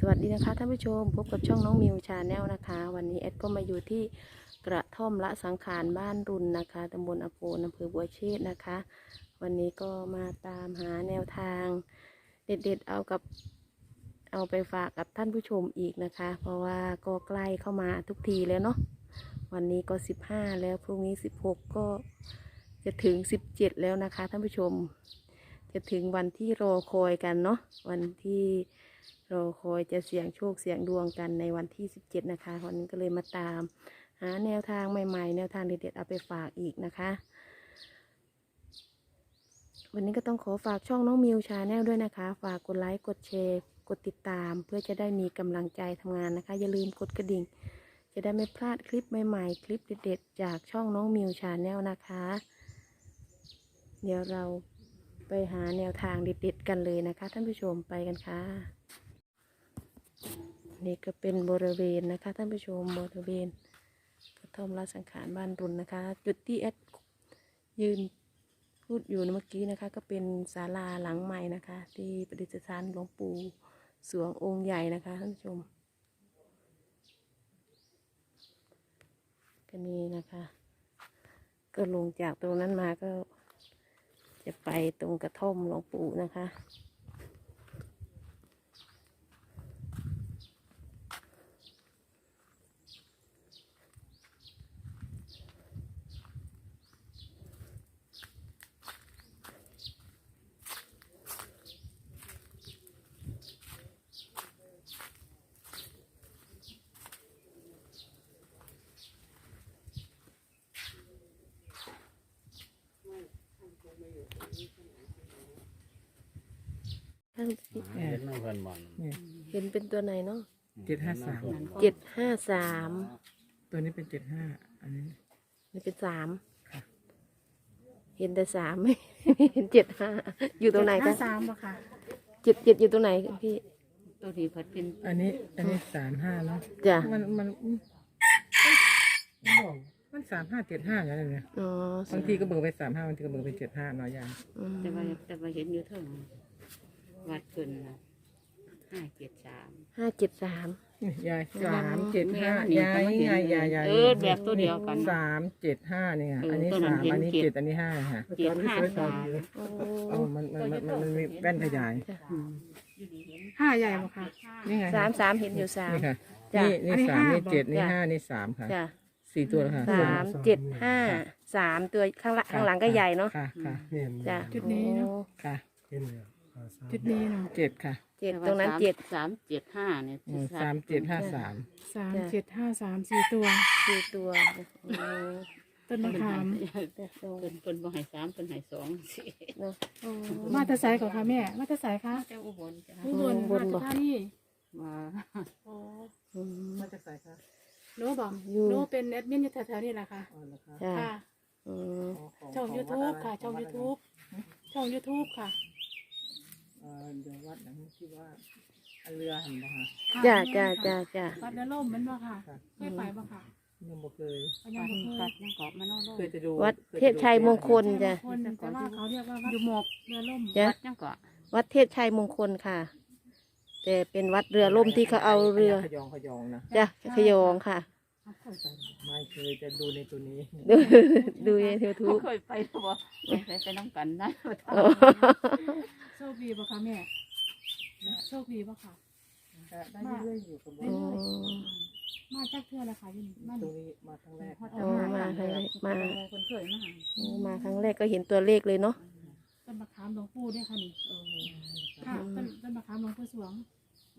สวัสดีนะคะท่านผู้ชมพบกับช่องน้องมิวชาแนลนะคะ วันนี้แอดก็มาอยู่ที่กระท่อมละสังขารบ้านรุนนะคะตำบลอโปนอำเภอบัวเชษนะคะ วันนี้ก็มาตามหาแนวทาง เด็ดๆเอากับเอาไปฝากกับท่านผู้ชมอีกนะคะ เพราะว่าก็ใกล้เข้ามาทุกทีแล้วเนาะวันนี้ก็สิบห้าแล้วพรุ่งนี้สิบหกก็จะถึงสิบเจ็ดแล้วนะคะท่านผู้ชม จะถึงวันที่รอคอยกันเนาะวันที่รอคอยจะเสี่ยงโชคเสี่ยงดวงกันในวันที่ 17 นะคะวันนี้ก็เลยมาตาม หาแนวทางใหม่ๆ แนวทางเด็ดๆเอาไปฝากอีกนะคะ วันนี้ก็ต้องขอฝากช่องน้องมิวชาแนลด้วยนะคะ ฝากกดไลค์กดแชร์กดติดตาม เพื่อจะได้มีกำลังใจทำงานนะคะ อย่าลืมกดกระดิ่ง จะได้ไม่พลาดคลิปใหม่ๆ คลิปเด็ดๆ จากช่องน้องมิวชาแนลนะคะ เดี๋ยวเรา ไปหาแนวทางเด็ดๆกันเลยนะคะ ท่านผู้ชมไปกันค่ะ นี่ก็เป็นบริเวณนะคะท่านผู้ชมบริเวณกระท่อมราสังขารบ้านรุนนะคะ จุดที่แอดยืนพูดอยู่เมื่อกี้นะคะ ก็เป็นศาลาหลังใหม่นะคะ ที่ประดิษฐานหลวงปู่สวงองค์ใหญ่นะคะท่านผู้ชมก็นี่นะคะ ก็ลงจากตรงนั้นมาก็ จะไปตรงกระท่อมหลวงปู่นะคะ ท่านสิ เห็นน้ำเพิ่นบ่อนเนี่ยเห็นเป็นตัวไหนเนาะเจ็ดห้าสาม เจ็ดห้าสามตัวนี้เป็นเจ็ดห้าอันนี้ นี่เป็นสามค่ะ เห็นแต่สาม ไม่เห็นเจ็ดห้าอยู่ตรงไหนคะสามอะค่ะเจ็ดเจ็ดอยู่ตรงไหนพี่ ตัวนี้เพิ่นเป็นอันนี้ อันนี้สามห้าเนาะจ้ะ มันมันมันสามห้าเจ็ดห้าอย่างนี้เนี่ยอ๋อบางทีก็เบิกไปสามห้าบางทีก็เบิกไปเจ็ดห้าเนาะยาย อืมแต่ว่าแต่ว่าเห็นอยู่เท่านั้นวัดเพิ่นน่ะ ห้าเจ็ดสามห้าเจ็ดสามนี่ยายสามเจ็ดห้านี่ยายก็มาเห็นยายยายยายเออแบบตัวเดียวกัน สามเจ็ดห้าเนี่ยเอออันนี้ตัวนั้สานมเห็นอันนี้เจ็เจ็ดดอันนี้ห้าค่ะเจ็ดห้าสามโอ้เออมันมันมันมันมันมีแว่นขยายอืมห้าใหญ่บ่ค่ะนี่ไงสามสามเห็นอยู่สามนี่ค่ะจ้ะนี่นี่อันนี้สามห้านี่บอกเจ็ดนี่จ้ะห้านี่สามค่ะจ้ะสี่ตัวแล้วค่ะสามเจ็ดห้าสามตัวข้างหลังข้างหลังก็ใหญ่เนาะค่ะค่ะจ้ะจุดนี้เนอะโอ้ค่ะจุดนี้เนาะเจ็ดค่ะ เจ็ดแต่ว่าตรงนั้นสามเจ็ด สามเจ็ดห้าเนี่ยอืมสามเจ็ดห้าสามสามจ้ะ เจ็ดห้าสามสี่ตัว สี่ตัวโอ้ต้นมะขามแต่ตรงเพิ่นเพิ่นบ่ให้สามเพิ่นให้สองสิเนาะโอ้มาแตะไสก่อนค่ะแม่ มาแตะไสคะแต่อุบลจ้ะอุบลอุบลมาบ่ จากท่านี่มาอ๋ออืมมาจากไหนคะโน้บอกอยู่โน้เป็นแอดมินอยู่แถวๆนี่แหละค่ะอ๋อเหรอคะจ้ะค่ะ อืม ช่อง YouTube ค่ะ ช่อง YouTube ช่อง YouTube ค่ะเอ่อเดี๋ยววัดหนังที่ว่าอันเรือหันบ่ค่ะค่ะจ้ะแม่จ้ะค่ะจ้ะจ้ะวัดเรือล่มมันบ่ค่ะค่ะเคยไปบ่ค่ะยังบ่เคยก็ยังวัดบ่เคยวัดยังเกาะมานอกโลกเคยจะดูวัดคยเทพชัยมงคลจ้ะคนแต่ว่าเขาเรียกว่าวัดอยู่หมกเรือล่มจ้ะวัดยังเกาะวัดเทพชัยมงคลค่ะ แต่เป็นวัดเรือล่มที่เขาเอาเรือขยองขยองนะจ้ะขยองค่ะไม่เคยจะดูในตัวนี้ ดูดูในยูทูเขาบเคยไปแล้วบ่ไปไปน้ำกันนะ โชคดีบ่คะแม่โชคดีบ่ค่ะได้เรื่อยๆอยู่กับได้อ๋อมาจากเทื่อแล้วค่ะอยินมาตรงนี้มาครั้งแรกโอ้มาครั้งแรกมา คนเคยมาโอ้มาครั้งแรกก็เห็นตัวเลขเลยเนาะ ต้นมะขามหลวงปู่ด้วยค่ะนี่ค่ะต้นต้นมะขามหลวงปู่สวง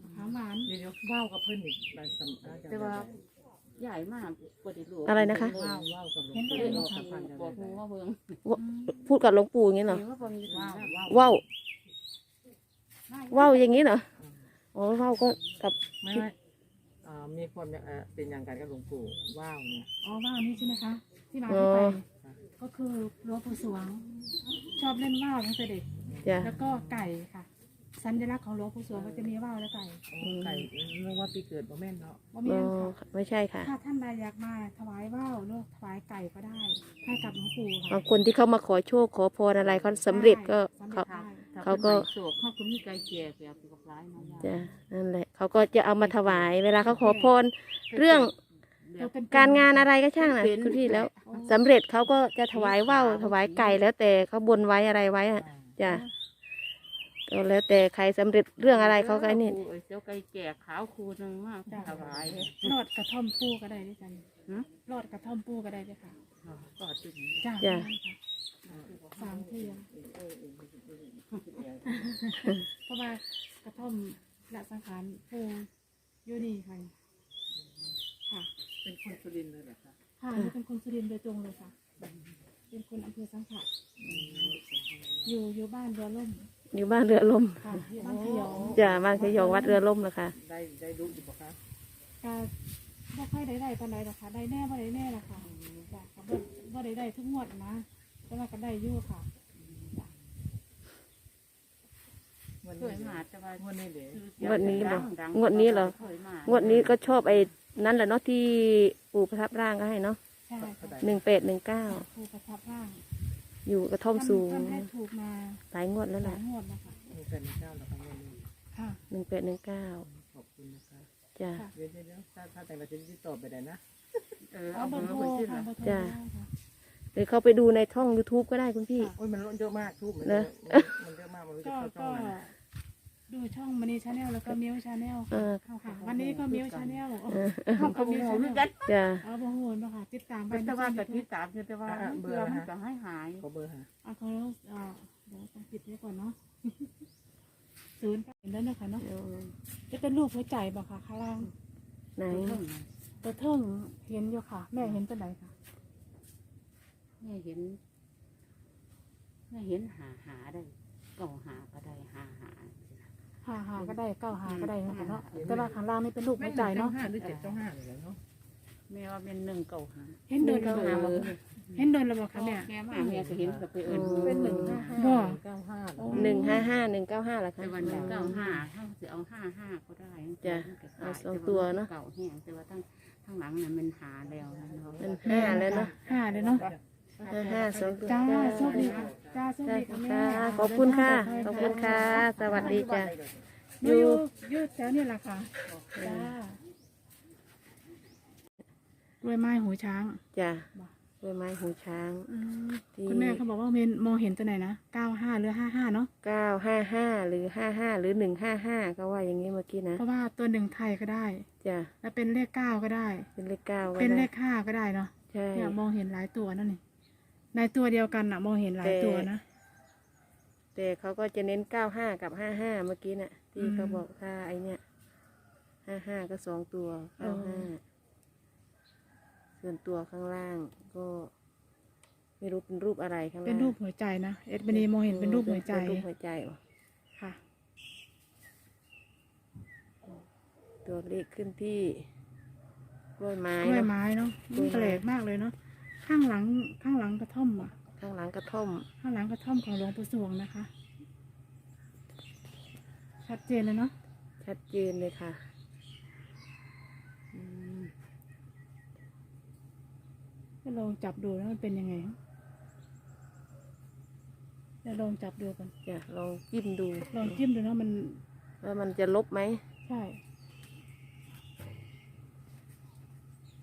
มะขามหวานเดี๋ยวๆว่าวกับเพื่อนอีกหลายสำนักแต่ว่าใหญ่มากปวดรู้อะไรนะคะ ว่าวว่าวกับหลวงเห็นปู่เลยว่าวกับพันกันบอกเลหูยว่าเบิ่งพูดกับหลวงปู่อย่างนี้เหรอ เห็นว่าบ่มีว้าวว่าว ว่าวอย่างนี้เหรออ๋อว่าวก็กับ ไม่ไม่อ่ามีความเอ่อเป็นอย่างกันกับหลวงปู่ว่าวเนี่ยอ๋อว่าวนี่ใช่ไหมคะ ที่มาที่ไปก็คือหลวงปู่สวง ชอบเล่นว่าวตั้งแต่เด็ก จ้ะ แล้วก็ไก่ค่ะ สัญลักษณ์ของหลวงปู่สวงก็จะมีว่าวและไก่ไก่เรียกว่าปีเกิดบ่แม่นเนาะว่ามีอ๋อค่ะ ไม่ใช่ค่ะถ้าท่านใดอยากมาถวายว่าวหรือถวายไก่ก็ได้ ให้กับหลวงปู่ค่ะบางคนที่เขามาขอโชคขอพรอะไรเขาสำเร็จก็สำเขาเร็จได้ เขาก็โศกเขาก็มีไก่แก่แบบหลายมายาจ้ะนั่นแหละเขาก็จะเอามาถวาย เวลาเขาขอพร เรื่อง เดี๋ยวการงานอะไรก็ช่างนะคุณพี่แล้วสำเร็จเขาก็จะถวายว่าวถวายไก่แล้วแต่เขาบนไว้อะไรไว้อะจ้ะก็แล้วแต่ใครสำเร็จเรื่องอะไรเขาก็ไอ้นี่ครูอ้ยเจ้าไก่แก่ขาวครูหนึงมากถวาย รอดกระท่อมปูก็ได้ด้วยกันหืม รอดกระท่อมปูก็ได้ด้วยค่ะก็จุดจ้าจ้ะ สามเทียเพราะว่ากระท่อมละสังขารปูอยู่นี่ค่ะค่ะ เป็นคนสุรินทร์เลยเหรอคะค่ะนี่เป็นคนสุรินทร์โดยตรงเลยค่ะ เป็นคนอำเภอสังขะอยู่อยู่บ้านเรือล่ม อยู่บ้านเรือล่มค่ะอยู่บ้านขยองจ้ะบ้านขยองวัดเรือล่มนะคะได้ได้รู้อยู่ปะคะก็บ่ค่อยได้ได้ปานใดหรอกค่ะได้แน่บ่ได้แน่หรอกค่ะจ้ะก็บ่บ่ได้ได้ทุกงวดนะ แต่ว่าก็ได้อยู่ค่ะวันเคนี้ยมาแต่ว่าวันนี้เดี๋ยวงวดนี้เหรอดังงวดนี้เหรอคยมางวดนี้ก็ชอบไอ้นั่นแหละเนาะที่ปู่ประทับร่างก็ให้เนาะใช่ค่ะหนึ่งแปดหนึ่งเก้าครูประทับร่างอยู่กระท่อมสูงท่านให้ถูกมาหลายงวดแล้วหแหลาละยงวดแล้วค่ะมีแฟนเจ้าเหรอคะวันนี้ค่ะหนึ่งแปดหนึ่งเก้าขอบคุณนะคะจ้ะค่ะเดี๋ยวเดี๋ยวเดี๋ยวถ้าถ้าแต่งเราจะติดต่อไปได้นะ เออเอาเอาเบเบออร์ร์โทรไว้สิค่ะล่ะเบอร์โทรจ้ะได้ค่ะห รือเข้าไปดูในช่อง YouTube ก็ได้คุณพี่ โอ้ยมันเยอะมากทุกมันนะมันเยอะมากมันรู้จะก็เข้าช่อก็งไหนดูช่องมันนี่ชาแนลแล้วก็มิวชาแนลเออ ค่ะวันนี้ก็มิวชาแนลเขาก็มีหูนึกกันจ้ะเอาบ่ฮู้เนาะค่ะติดตามไปแต่ว่าแต่ที่ตามคือแต่ว่าอะเบื่อมันจะให้หายขอเบอร์หาเอาเขาเอ่อเดี๋ยวต้องปิดไว้ก่อนเนาะศูนย์เห็นแล้วนะคะเนาะเออจะเป็นรูปหัวใจบ่ค่ะข้างล่างไหนตัวเทิงเห็นอยู่ค่ะ แม่เห็นตัวไหนค่ะแม่เห็นแม่เห็นหาหาได้เก่าหาก็ได้หาหาหาหาก็ได้เก้าหาก็ได้นะคะเนาะแต่ว่าข้างล่างนี่เป็นรูปหัวใจเนาะ ห้าหรือเจ็ดเจ้าห้าเลยเนาะแม่ว่าเป็นหนึ่งเก่าหาเห็นเดินเก้าแล้วหาบ่บ่เห็นเดินแล้วบ่คะแม่ แม่มาแม่ก็เห็นกับไปเอิญเป็นหนึ่งห้าห้าบ่ เก้าห้าหนึ่งห้าห้าหนึ่งเก้าห้าละคะแต่วันหนึ่งเก้าห้าถ้าจะเอาห้าห้าก็ได้จ้ะเอาสองตัวเนอะ เก่าแห้งแต่ว่าทั้งทั้งหลังเนี่ยมันหาแล้วนะเนาะมันห้าแล้วเนาะห้าเลยเนาะ ห้าห้าสองตัวจ้าจ้าโชคดีค่ะจ้าโชคจ้าดีค่ะแม่ค่ะขอบคุณค่ะ ขอบคุณค่ะ สวัสดีจ้ะอยู่อยู่อยู่แถวนี้แหละค่ะจ้าด้วยไม้หูช้างจ้ะด้วยไม้หูช้าง อืมที่คุณแม่เขาบอกว่าเมนมองเห็นตัวไหนนะเก้าห้าหรือห้าห้าเนาะเก้าห้าห้าหรือห้าห้าหรือหนึ่งห้าห้าก็ว่าอย่างนี้เมื่อกี้นะเพราะว่าตัวหนึ่งไทยก็ได้ จ้ะแล้วเป็นเลขเก้าก็ได้ เป็นเลขเก้าก็เป็นเลได้ขห้าก็ได้เนาะใช่เนี่ยมองเห็นหลายตัวนั่นนี่ ในตัวเดียวกันอะมองเห็นหลายตัวนะ แต่เขาก็จะเน้นเก้าห้ากับห้าห้าเมื่อกี้น่ะ ที่อืมเขาบอกถ้าไอเนี้ยห้าห้าก็สองตัวเก้าห้าส่วนตัวข้างล่างก็ไม่รู้เป็นรูปอะไรข้างล่างเป็นรูปหัวใจนะเอ็ดบันีมองเห็นเป็นรูปหัวใจเป็นรูปหัวใจเหรอค่ะ ตัวเลขขึ้นที่กล้วยไม้กล้วยเนาะไม้เนาะกล้วยไม้แปลกมากเลยเนาะ ข้างหลังข้างหลังกระท่อมอะ ข้างหลังกระท่อม ข้างหลังกระท่อมของหลวงปู่สวงนะคะ ชัดเจนเลยเนาะชัดเจนเลยค่ะอืมจะลองจับดูแล้วมันเป็นยังไงจะลองจับดูกัน จะลองจิ้มดูลองจิ้มดูเนาะมันว่ามันจะลบไหมใช่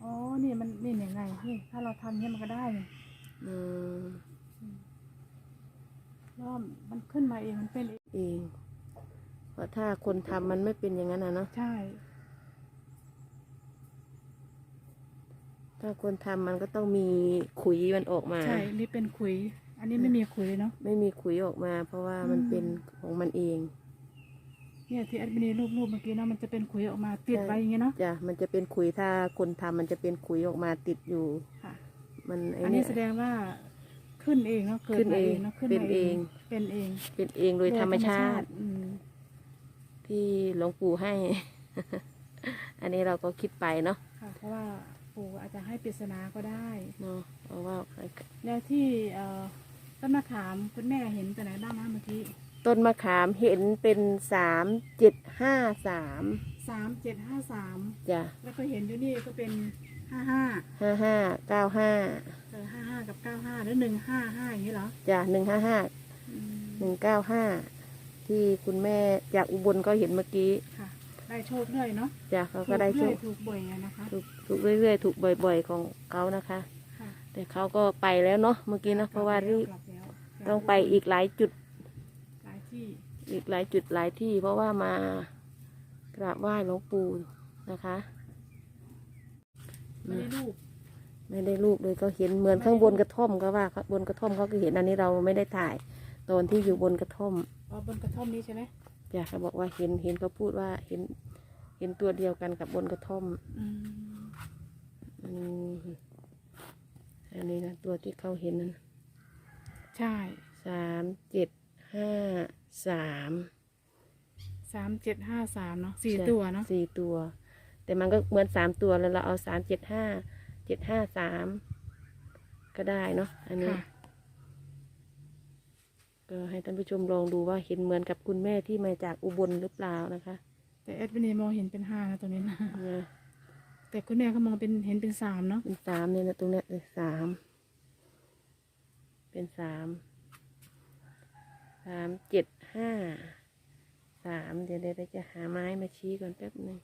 อ๋อ นี่มันนี่ยังไงนี่ถ้าเราทำเนี่ยมันก็ได้นี่อืมแล้วมันขึ้นมาเองมันเป็นเองเอง เพราะถ้าคนทำมันไม่เป็นอย่างนั้นนะเนาะ ใช่ ถ้าคนทำมันก็ต้องมีขุยมันออกมา ใช่ นี่เป็นขุย อันนี้ไม่มีขุยเลยเนาะ ไม่มีขุยออกมา เพราะว่ามันอืมเป็นของมันเอง เนี่ยที่แอดมินรูปรูปเมื่อกี้เนาะมันจะเป็นขุยออกมาติดไว้อย่างเงี้ยเนาะจ้ะมันจะเป็นขุยถ้าคนทำมันจะเป็นขุยออกมาติดอยู่ ค่ะ มันไอ้อันเนี่นี้ยแสดงว่าขึ้นเองเนาะเกิดขึ้นมาเอเองงเนาะขึ้นเป็นมาเอเองงเป็นเองเป็นเองโดยธรรมชาติ อืมที่หลวงปู่ให้ อันนี้เราก็คิดไปเนาะค่ะ เพราะว่าปู่อาจจะให้ปริศนาก็ได้ เนาะเพราะว่าแล้วที่เอ่อต้นมะขามคุณแม่เห็นตัวไหน ต้นมะขามเห็นเป็นสามเจ็ดห้าสามสามเจ็ดห้าสามจ้ะแล้วก็เห็นอยู่นี่ก็เป็นห้าห้าห้าห้าเก้าห้าเออห้าห้ากับเก้าห้าหรือหนึ่งห้าห้าอย่างนี้เหรอจ้ะหนึ่งห้าห้าอืมหนึ่งเก้าห้าที่คุณแม่จากอุบลก็เห็นเมื่อกี้ค่ะ ได้โชคเรื่อยเนาะจ้ะเขาก็ได้โชถูคเรื่อยถูกบ่อยอะนะคะถูกถูกเรื่อยๆ ถูกบ่อยๆของเขานะคะ ค่ะแต่เขาก็ไปแล้วเนาะเมื่อกี้นะเพราะว่ารีบกลับแล้วต้องไปอีกหลายจุดหลาย ที่อีกหลายจุดหลายที่เพราะว่ามากราบไหว้หลวงปู่นะคะ ไม่ได้รูปไม่ได้รูปเลยก็เห็นเหมือนข้างบนกระท่อมก็ว่าบนกระท่อมเขาก็เห็นอันนี้เราไม่ได้ถ่าย ตอนที่อยู่บนกระท่อมอ๋อบนกระท่อมนี้ใช่ไหมจ้ะเขาบอกว่าเห็นเห็นเขาพูดว่าเห็นเห็นตัวเดียวกันกับบนกระท่อมอืมอืมอันนี้นะตัวที่เขาเห็นนั้นใช่สามเจ็ดห้า สามสามเจ็ดห้าสามเนาะสี่ใช่ตัวเนาะสี่ตัว แต่มันก็เหมือนสามตัวแล้วเราเอาสามเจ็ดห้าเจ็ดห้าสามก็ได้เนาะอันนี้ค่ะก็ให้ท่านผู้ชมลองดูว่าเห็นเหมือนกับคุณแม่ที่มาจากอุบลหรือเปล่านะคะ แต่เอ็ดวินีมองเห็นเป็นห้านะตรงนี้นะนะแต่คุณแม่ก็มองเป็นเห็นเป็นสามเนาะเป็นสามเนี่ยนะตรงเนี้ยเลยสามเป็นสาม สามเจ็ดห้าสามเดี๋ยวเดี๋ยวจะหาไม้มาชี้ก่อนแป๊บหนึ่ง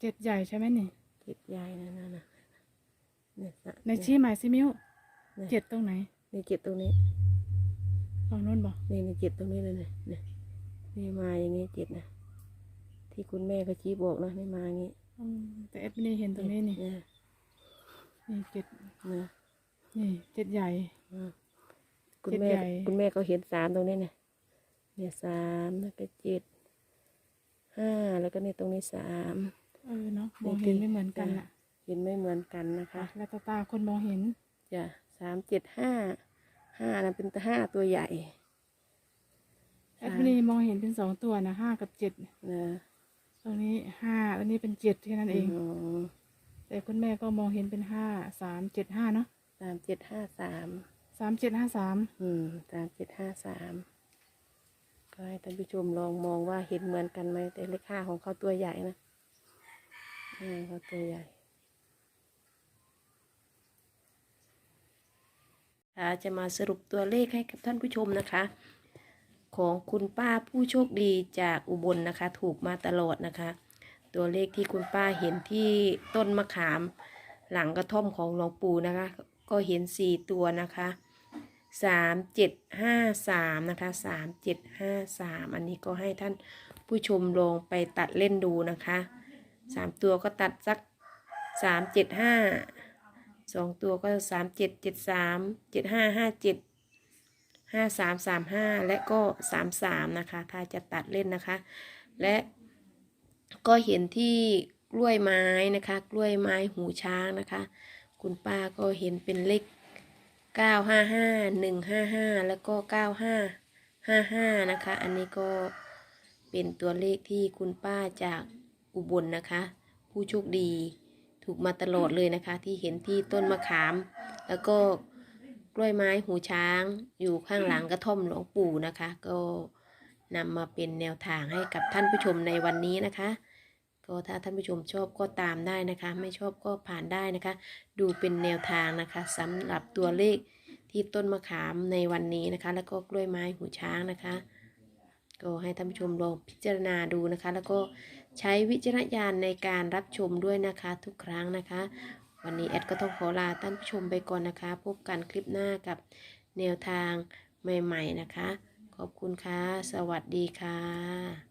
เจ็ดใหญ่ใช่ไหมนี่เจ็ดยายนะนั่นนะเนี่ยสะในชี้หมายซิมิวเนี่ยเจ็ดตรงไหนนี่เจ็ดตรงนี้ฝั่งนู้นบอกนี่นี่เจ็ดตรงนี้เลยเนี่ยเนี่ยนี่มาอย่างงี้เจ็ดนะที่คุณแม่เขาชี้บอกนะนี่มาอย่างงี้อืมแต่เอ็ดวินีเห็นตรงนี้นี่เนี่ยนี่เจ็ดนะ นี่เจ็ดใหญ่อ่าคุณเจ็ดแม่ใหญ่ คุณแม่เขาเห็นสามตรงนี้เนี่ย เนี่ยสามแล้วก็เจ็ดห้าแล้วก็นี่ตรงนี้สามเออเนาะมองเห็นไม่เหมือนกันจ้ะอะเห็นไม่เหมือนกันนะคะแล้วตาตาคนมองเห็นจ้ะสามเจ็ดห้าห้านั้นเป็นห้าตัวใหญ่แอดมินีมองเห็นเป็นสองตัวนะห้ากับเจ็ดนะตรงนี้ห้าอันนี้เป็นเจ็ดแค่นั้นเองมแต่คุณแม่ก็มองเห็นเป็นห้าสามเจ็ดห้าเนาะ สามเจ็ดห้าสามสามเจ็ดห้าสามอืมสามเจ็ดห้าสามก็ให้ท่านผู้ชมลองมองว่าเห็นเหมือนกันไหมแต่เลขห้าของเขาตัวใหญ่นะอืมเขาตัวใหญ่ค่ะจะมาสรุปตัวเลขให้กับท่านผู้ชมนะคะ ของคุณป้าผู้โชคดีจากอุบลนะคะ ถูกมาตลอดนะคะ ตัวเลขที่คุณป้าเห็นที่ต้นมะขามหลังกระท่อมของหลวงปู่นะคะ ก็เห็นสี่ตัวนะคะสามเจ็ดห้าสามนะคะสามเจ็ดห้าสามอันนี้ก็ให้ท่านผู้ชมลองไปตัดเล่นดูนะคะสามตัวก็ตัดสักสามเจ็ดห้าสองตัวก็สามเจ็ดเจ็ดสามเจ็ดห้าห้าเจ็ดห้าสามสามห้าและก็สามสามนะคะ ถ้าจะตัดเล่นนะคะ และก็เห็นที่กล้วยไม้นะคะ กล้วยไม้หูช้างนะคะ คุณป้าก็เห็นเป็นเลขเก้าห้าห้าหนึ่งห้าห้าแล้วก็เก้าห้าห้าห้านะคะ อันนี้ก็เป็นตัวเลขที่คุณป้าจากอุบลนะคะ ผู้โชคดีถูกมาตลอดเลยนะคะ ที่เห็นที่ต้นมะขาม แล้วก็กล้วยไม้หูช้างอยู่ข้างหลังกระท่อมหลวงปู่นะคะ ก็นำมาเป็นแนวทางให้กับท่านผู้ชมในวันนี้นะคะ ก็ถ้าท่านผู้ชมชอบก็ตามได้นะคะ ไม่ชอบก็ผ่านได้นะคะ ดูเป็นแนวทางนะคะสำหรับตัวเลขที่ต้นมะขามในวันนี้นะคะ แล้วก็กล้วยไม้หูช้างนะคะ ก็ให้ท่านผู้ชมลองพิจารณาดูนะคะ แล้วก็ใช้วิจารณญาณในการรับชมด้วยนะคะ ทุกครั้งนะคะ วันนี้แอดก็ต้องขอลาท่านผู้ชมไปก่อนนะคะ พบกันคลิปหน้ากับแนวทางใหม่ ๆ นะคะ ขอบคุณค่ะ สวัสดีค่ะ